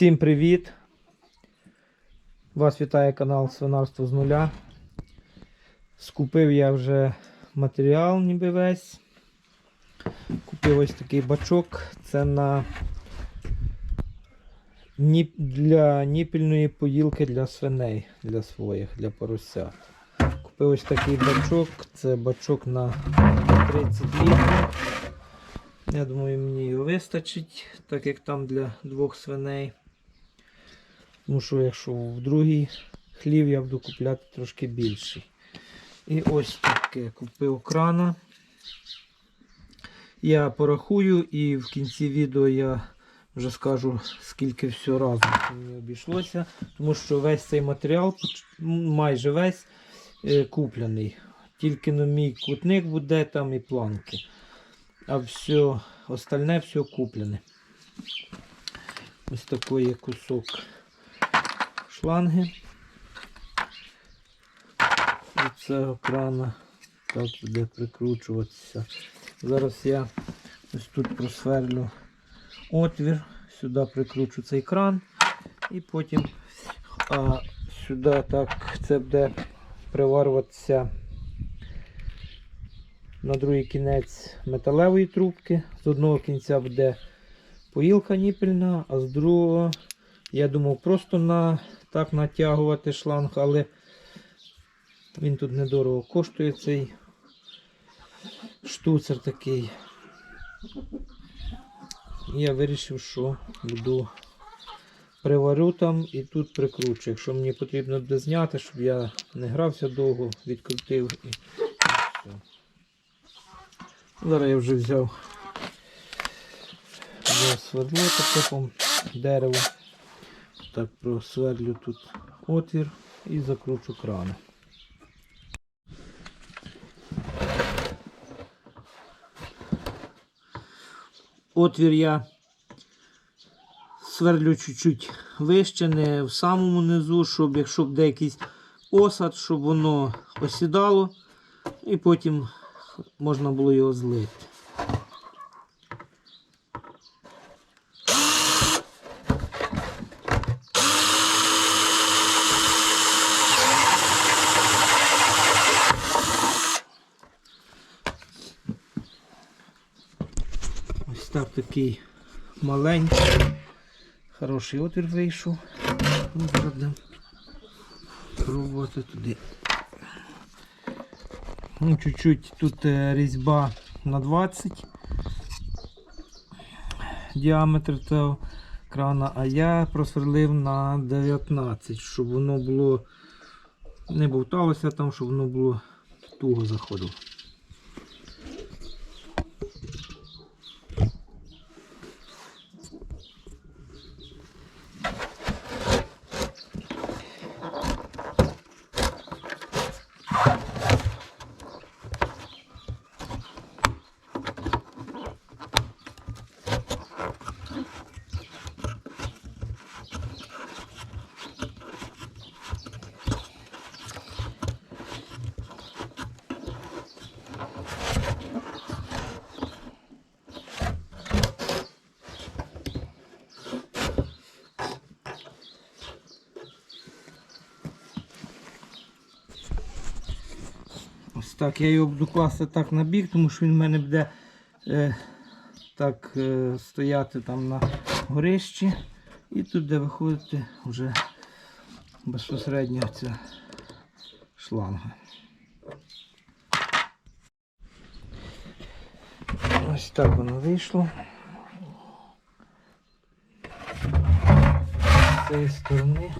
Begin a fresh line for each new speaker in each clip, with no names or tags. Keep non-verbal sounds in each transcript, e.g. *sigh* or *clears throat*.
Всім привіт! Вас вітає канал Свинарство з нуля. Скупив я вже матеріал ніби весь. Купив ось такий бачок. Це на для ніпільної поїлки для свиней, для своїх, для поросят. Купив ось такий бачок. Це бачок на 30 літрів. Я думаю, мені його вистачить, так як там для двох свиней. Тому що якщо в другий хлів я буду купляти трошки більший. І ось таке купив крана. Я порахую і в кінці відео я вже скажу, скільки все разом мені обійшлося. Тому що весь цей матеріал, майже весь е, куплений. Тільки на мій кутник буде там і планки. А все остальне все куплене. Ось такий кусок шланги. Від цього крана так буде прикручуватися. Зараз я ось тут просверлю отвір, сюди прикручу цей кран і потім а, сюди так це буде приварюватися на другий кінець металевої трубки. З одного кінця буде поїлка ніпельна, а з другого я думав просто на, так натягувати шланг, але він тут недорого коштує цей штуцер такий. Я вирішив, що буду приварю там і тут прикручу. Якщо мені потрібно буде зняти, щоб я не грався довго, відкрутив і, все. Зараз я вже взяв, взяв свердло дерево. Так просверлю тут отвір і закручу кран. Отвір я сверлю чуть-чуть вище, не в самому низу, щоб якщо буде якийсь осад, щоб воно осідало і потім можна було його злити. Ось так такий маленький, хороший отвір вийшов. Ну, будемо пробувати туди. Ну, чуть-чуть тут е, різьба на 20 діаметр цього крана, а я просверлив на 19, щоб воно було не бовталося там, щоб воно було туго заходило. Так, я його буду класти так на бік, тому що він в мене буде е, так е, стояти там на горищі. І тут буде виходити вже безпосередньо ця шланга. Ось так воно вийшло. З цієї сторони.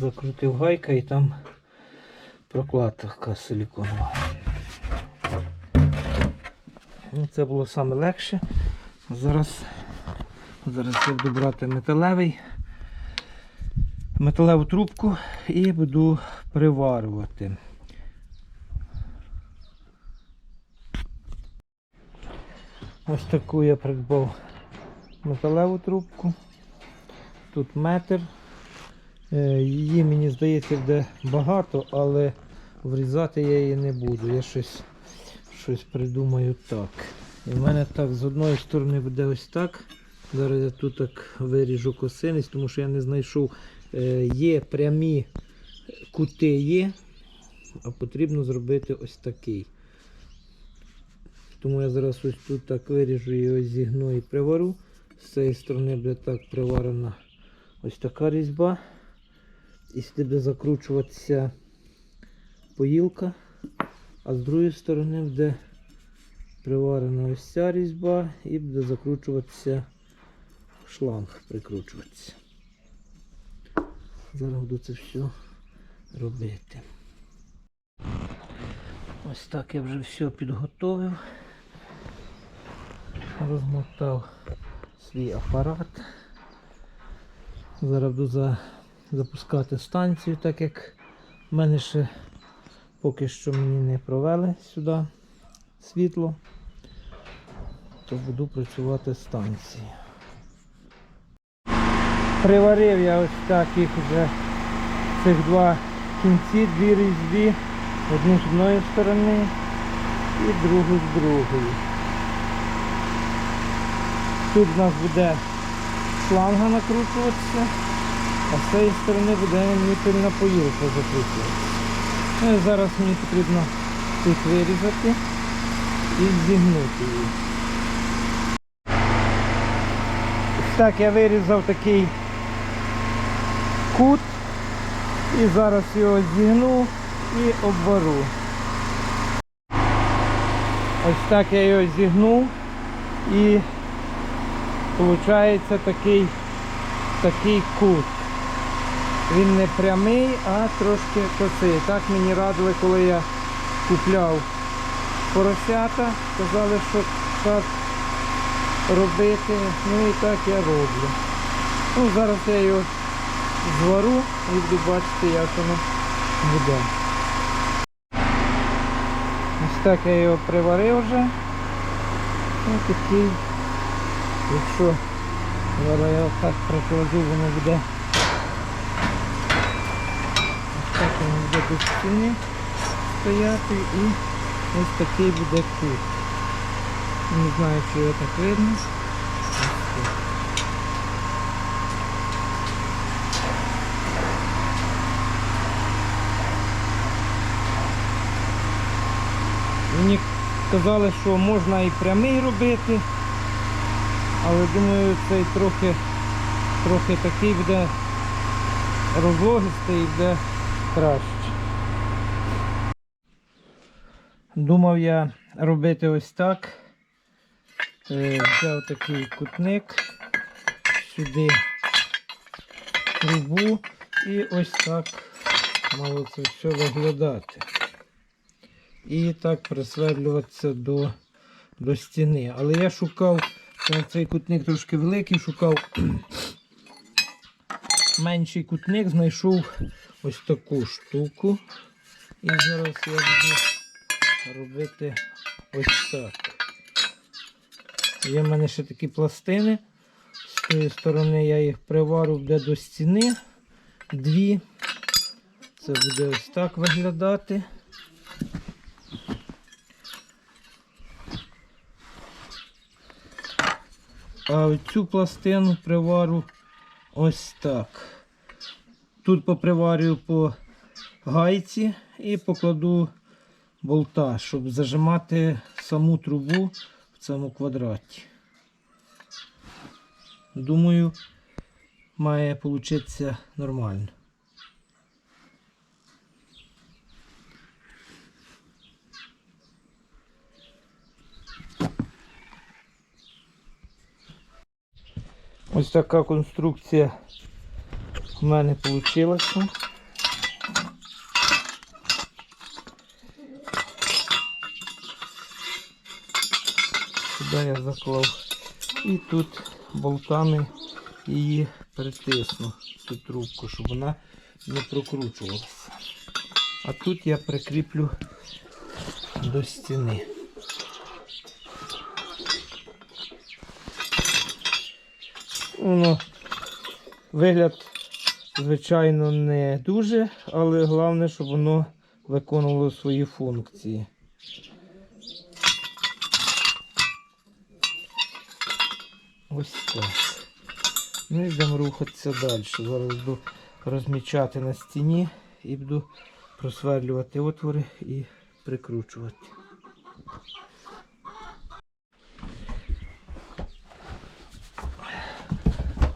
Закрутив гайка і там прокладка силіконова. Ну, Це було саме легше. Зараз, зараз я буду брати металевий, металеву трубку і буду приварювати. Ось таку я придбав металеву трубку. Тут метр. Е, Її, мені здається, буде багато, але врізати я її не буду. Я щось, щось придумаю так. І в мене так з одної сторони буде ось так. Зараз я тут так виріжу косинець, тому що я не знайшов. Е, є прямі кути є, а потрібно зробити ось такий. Тому я зараз ось тут так виріжу і ось зігну і привару. З цієї сторони буде так приварена ось така різьба. І сюди буде закручуватися поїлка, а з другої сторони буде приварена ось ця різьба і буде закручуватися шланг, прикручуватися. Зараз буду це все робити. Ось так я вже все підготовив. Розмотав свій апарат. Зараз буду за, запускати станцію, так як в мене ще поки що мені не провели сюди світло, то буду працювати станції. Приварив я ось так їх вже цих два кінці, дві різьбі, одну з одної сторони і другу з другої. Тут в нас буде шланга накручуватися, а з цієї сторони буде ніпельна поїлка закручуватися. Ну і зараз мені потрібно тут вирізати і зігнути її. Так я вирізав такий кут і зараз його зігну і обвару. Ось так я його зігнув і виходить такий, такий кут. Він не прямий, а трошки косий. Так мені радили, коли я купляв поросята. Казали, що так робити. Ну і так я роблю. Ну, зараз я його звару і буду бачити, як воно буде. Ось так я його приварив вже. Ось такий. Якщо зараз я отак прикладу, воно буде. Ось так воно буде до стояти і ось такий буде кут. Не знаю, чи його так видно. Мені казали, що можна і прямий робити, але думаю, цей трохи, трохи такий буде розлогистий і буде краще. Думав я робити ось так. Е, Взяв такий кутник, сюди трубу і ось так мало це все виглядати. І так присверлюватися до, до стіни. Але я шукав, цей кутник трошки великий, шукав *clears throat* менший кутник, знайшов ось таку штуку. І зараз я буду робити ось так. Є в мене ще такі пластини. З тої сторони я їх приварю де до стіни. Дві. Це буде ось так виглядати. А цю пластину приварю ось так. Тут поприварюю по гайці і покладу болта, щоб зажимати саму трубу в цьому квадраті. Думаю, має получитися нормально. Ось така конструкція в мене вийшла. Сюди я заклав і тут болтами її притисну, цю трубку, щоб вона не прокручувалася. А тут я прикріплю до стіни. Воно вигляд, звичайно, не дуже, але головне, щоб воно виконувало свої функції. Ось так. Ну і будемо рухатися далі. Зараз буду розмічати на стіні і буду просверлювати отвори і прикручувати.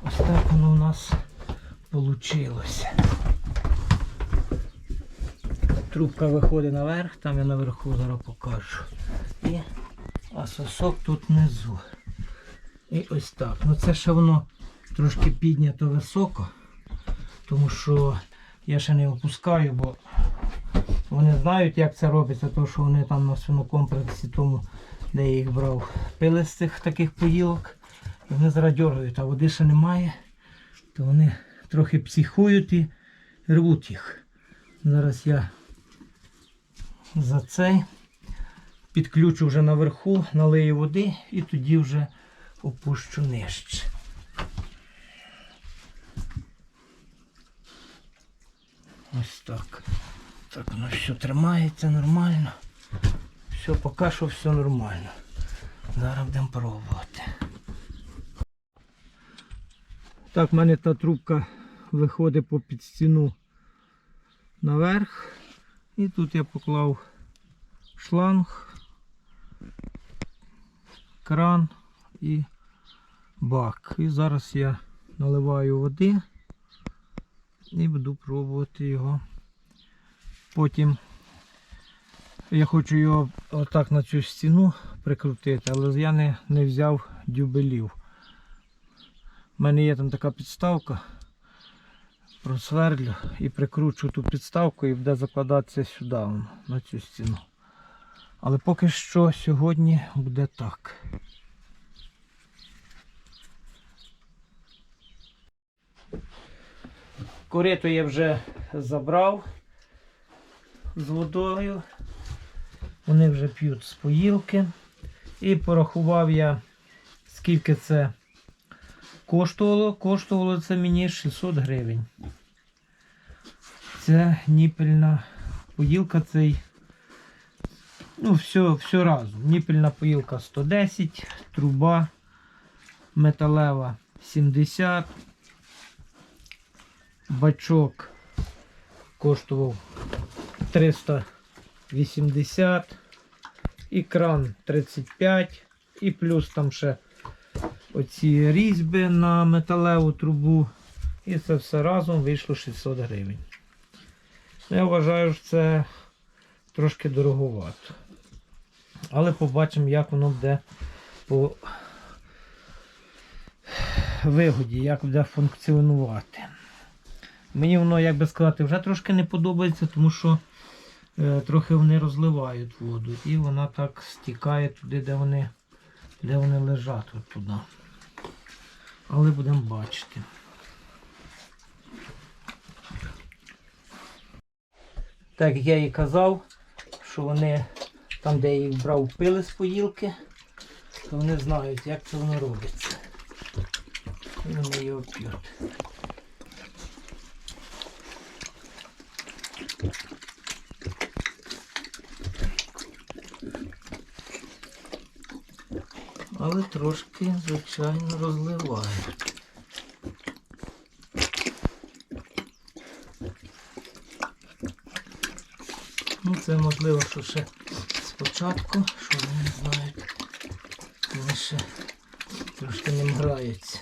Ось так воно у нас вийшло. Трубка виходить наверх, там я наверху зараз покажу. І а сосок тут внизу. І ось так. Ну це ще воно трошки піднято високо, тому що я ще не опускаю, бо вони знають, як це робиться, тому що вони там на свинокомплексі тому, де я їх брав, пили з цих таких поїлок. І вони зараз дергають, а води ще немає, то вони трохи психують і рвуть їх. Зараз я за цей підключу вже наверху, налию води і тоді вже опущу нижче. Ось так. Так воно все тримається нормально. Все, поки що все нормально. Зараз будемо пробувати. Так, в мене та трубка виходить по під стіну наверх. І тут я поклав шланг, кран і бак. І зараз я наливаю води і буду пробувати його. Потім я хочу його отак на цю стіну прикрутити, але я не, не взяв дюбелів. У мене є там така підставка. Просверлю і прикручу ту підставку і буде закладатися сюди, на цю стіну. Але поки що сьогодні буде так. Корито я вже забрав з водою. Вони вже п'ють з поїлки. І порахував я, скільки це коштувало. Коштувало це мені 600 гривень. Це ніпельна поїлка цей. Ну, все, все разом. Ніпельна поїлка 110, труба металева 70. Бачок коштував 380 і кран 35 і плюс там ще оці різьби на металеву трубу. І це все разом вийшло 600 гривень. Я вважаю, що це трошки дороговато. Але побачимо, як воно буде по вигоді, як буде функціонувати. Мені воно, як би сказати, вже трошки не подобається, тому що е, трохи вони розливають воду. І вона так стікає туди, де вони, де вони лежать от туди. Але будемо бачити. Так як я і казав, що вони там, де я їх брав, пили з поїлки, то вони знають, як це воно робиться. І вони його п'ють. Але трошки, звичайно, розливають. Ну, це можливо, що ще спочатку, що вони не знають, вони ще трошки не граються.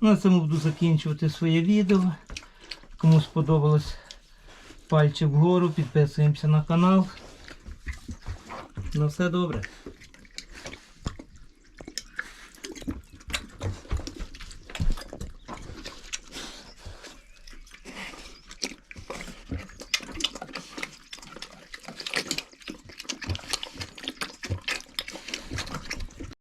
На цьому буду закінчувати своє відео. Кому сподобалось пальчик вгору, підписуємося на канал. На все добре.